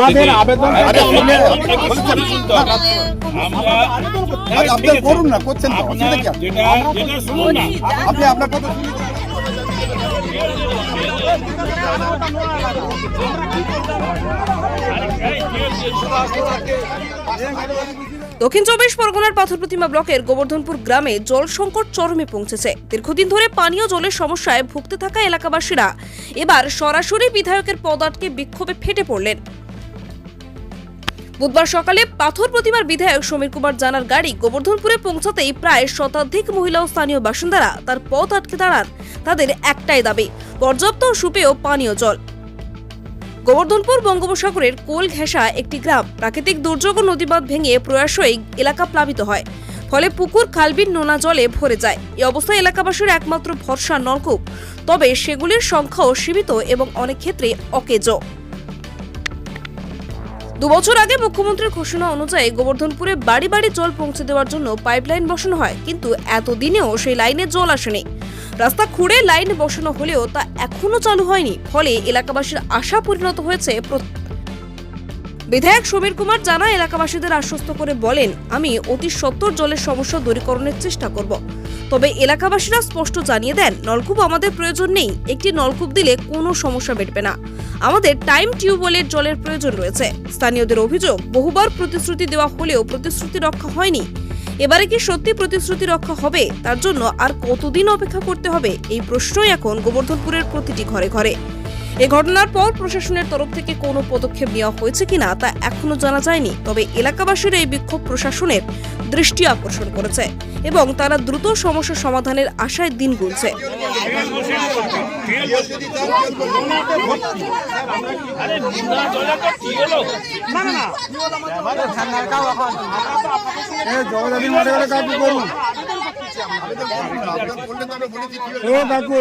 আপনাদের আবেদন আরে শুনে আমরা আরে আপনি করুন না করছেন তো অসুবিধা কি? আছে? যেটা যেটা শুনুন না। আপনি আপনার কথা দক্ষিণ চব্বিশ পরগনার পাথর প্রতিমা ব্লকের গোবর্ধনপুর গ্রামে জল সংকট চরমে পৌঁছেছে। দীর্ঘদিন ধরে পানীয় জলের সমস্যায় ভুগতে থাকা এলাকাবাসীরা এবার সরাসরি বিধায়কের পদ আটকে বিক্ষোভে ফেটে পড়লেন। বুধবার সকালে পাথর প্রতিমার বিধায়ক সমীর কুমার জানার গাড়ি গোবর্ধনপুরে পৌঁছাতেই প্রায় শতাধিক মহিলা ও স্থানীয় বাসিন্দারা তার পথ আটকে দাঁড়ান। তাদের একটাই দাবি, পর্যাপ্ত সুপেয় পানীয় জল। গোবর্ধনপুর বঙ্গোপসাগরের কোল ঘেঁষা একটি গ্রাম, প্রাকৃতিক দুর্যোগ ও নদীবাঁধ ভেঙে প্রয়াসই এলাকা প্লাবিত হয়। ফলে পুকুর খালবির নোনা জলে ভরে যায়। এই অবস্থায় এলাকাবাসীর একমাত্র ভরসা নলকূপ। তবে সেগুলির সংখ্যাও সীমিত এবং অনেক ক্ষেত্রে অকেজো। দুবছর আগে মুখ্যমন্ত্রীর ঘোষণা অনুযায়ী গোবর্ধনপুরে বাড়ি বাড়ি জল পৌঁছে দেওয়ার জন্য পাইপলাইন বসানো হয়, কিন্তু এতদিনেও সেই লাইনে জল আসেনি। রাস্তা খুঁড়ে লাইন বসানো হলেও তা এখনও চালু হয়নি, ফলে এলাকাবাসীর আশা পরিণত হয়েছে বিধায়ক সমীর কুমার জানা এলাকাবাসীদের আশ্বস্ত করে বলেন, আমি অতি সত্বর জলের সমস্যা দূরীকরণের চেষ্টা করব। তবে এলাকাবাসীরা স্পষ্ট জানিয়ে দেন, নলকূপ আমাদের প্রয়োজন নেই। একটি নলকূপ দিলে কোনো সমস্যা মিটবে না। আমাদের টাইম টিউবওয়েলের জলের প্রয়োজন রয়েছে। স্থানীয়দের অভিযোগ, বহুবার প্রতিশ্রুতি দেওয়া হলেও প্রতিশ্রুতি রক্ষা হয়নি। এবারে কি সত্যি প্রতিশ্রুতি রক্ষা হবে? তার জন্য আর কতদিন অপেক্ষা করতে হবে? এই প্রশ্নই এখন গোবর্ধনপুরের প্রতিটি ঘরে ঘরে। এ ঘটনার পর প্রশাসনের তরফ থেকে কোনো পদক্ষেপ নেওয়া হয়েছে কিনা তা এখনও জানা যায়নি তবে এলাকাবাসীর এই বিক্ষোভ প্রশাসনের দৃষ্টি আকর্ষণ করেছে এবং তারা দ্রুত সমস্যা সমাধানের আশায় দিন গুনছে। কাকু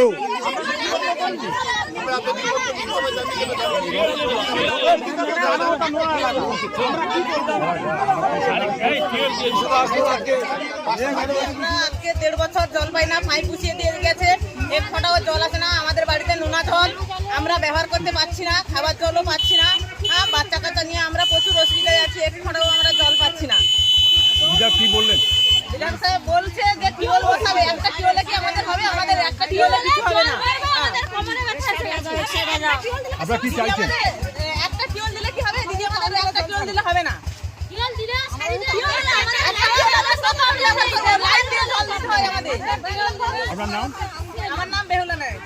আজকে দেড় বছর জল পাই না পাইপ পুষিয়ে দিয়ে গেছে। এক ফোঁটাও জল আসে না আমাদের বাড়িতে নোনা জল। আমরা ব্যবহার করতে পারছি না খাবার জলও পাচ্ছি না। হ্যাঁ, বাচ্চা কাচ্চা নিয়ে আমরা প্রচুর অসুবিধায় আছি এক ফোঁটাও আমরা জল পাচ্ছি না। কি বললেন? বলছে যে টিউল বসাবে একটা টিউলে কি আমাদের হবে? আমাদের একটা টিউলে আপনারা কি চাইছেন? একটা টিউল দিলে কি হবে? দিদি আমাদের একটা টিউল দিলে হবে না। টিউল আমরা সব আমরা লাইন দিয়ে জল দিতে হয় আমাদের আপনার নাম? আমার নাম বেহুলা নায়ক।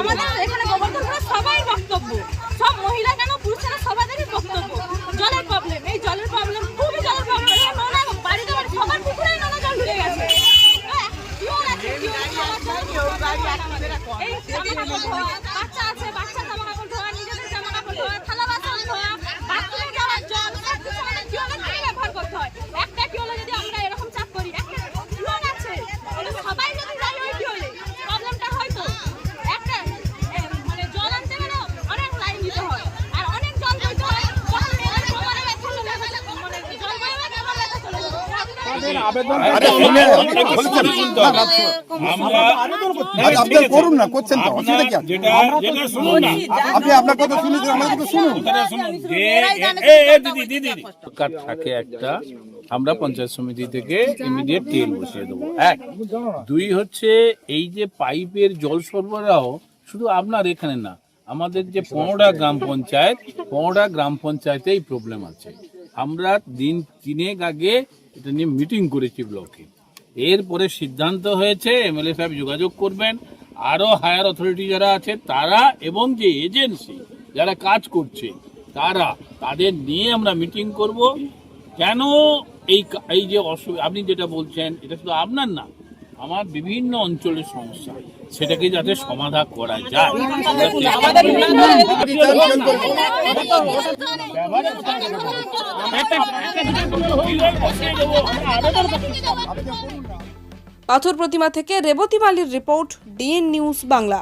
আমাদের এখানে গোবর্ধনপুরে সবাই বক্তব্য। সব মহিলা কেন 不可以 করুন না করছেন তো অসুবিধা কি? আছে? যেটা যেটা শুনুন না। আপনি আপনার কথা শুনে আমাদের কথা শুনুন। থাকে একটা আমরা পঞ্চায়েত সমিতি থেকে ইমিডিয়েট তেল বসিয়ে দেবো। এক। দুই হচ্ছে এই যে পাইপের জল সরবরাহ শুধু আপনার এখানে না আমাদের যে পনেরোটা গ্রাম পঞ্চায়েত পনেরোটা গ্রাম পঞ্চায়েতে এই প্রবলেম আছে। আমরা দিন তিনেক আগে এটা নিয়ে মিটিং করেছি ব্লকে এরপরে সিদ্ধান্ত হয়েছে এমএলএ সাহেব যোগাযোগ করবেন। আরও হায়ার অথরিটি যারা আছে, তারা এবং যে এজেন্সি যারা কাজ করছে, তারা, তাদের নিয়ে আমরা মিটিং করব। কেন এই এই যে অসুবিধা আপনি যেটা বলছেন, এটা শুধু আপনার না আমার বিভিন্ন অঞ্চলের সমস্যা, সেটাকে যাতে সমাধান করা যায়। পাথর প্রতিমা থেকে রেবতী মালির রিপোর্ট, ডিএন নিউজ বাংলা।